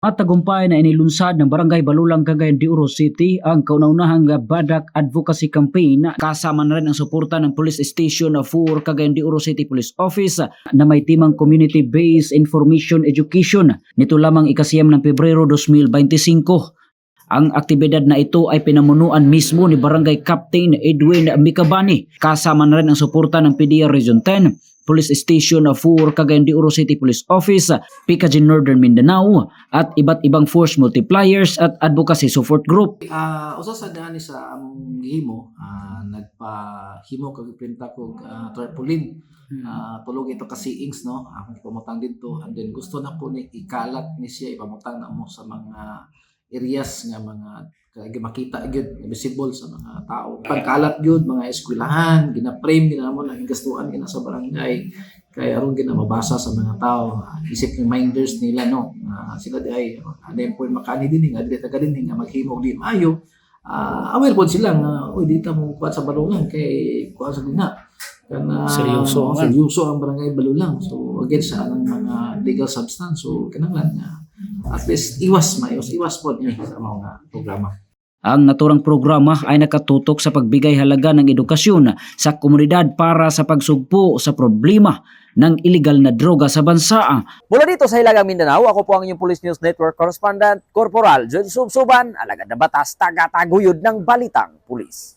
At tagumpay na inilunsad ng Barangay Balulang Cagayan de Oro City ang kauna-unahang Badak Advocacy Campaign kasama na rin ang suporta ng Police Station 4 Cagayan de Oro City Police Office na may timang Community-Based Information Education nito lamang ikasiyam ng Pebrero 2025. Ang aktibidad na ito ay pinamunuan mismo ni Barangay Captain Edwin Mikabani kasama na rin ang suporta ng PDR Region 10 Police Station 4 Cagayan de Oro City Police Office, PKG Northern Mindanao at iba't ibang force multipliers at advocacy support group. Ah, usa sa daan sa among gihimo, ah, nagpahimo kag printa kog uh, tarpaulin. Ah, tulog ito kasi ings no, akong pamutang dito and then gusto na po ni ikalat ni siya ipamutang na mo sa mga areas nga mga kaya makita gyud visible sa mga tao. Pagkalat gyud mga eskwelahan, gina-frame gina mo nang gastuan gina sa barangay. Kaya aron gina mabasa sa mga tao Ah, isip reminders nila no? Nga sila di ay ano yung point makani din nga dili taga din nga maghimo di maayo. Ah, aware po sila nga uy dito mo kuha sa balungan kay kuha sa gina kana Seryoso nga. seryoso ang barangay balulang so again sa anang mga legal substance so kinahanglan nga at least iwas maiwas iwas po ni sa mga programa Ang naturang programa ay nakatutok sa pagbigay halaga ng edukasyon sa komunidad para sa pagsugpo sa problema ng illegal na droga sa bansa. Mula dito sa Hilagang Mindanao, ako po ang inyong Police News Network Correspondent, Corporal John Subsuban, alagad na batas, taga-taguyod ng Balitang Pulis.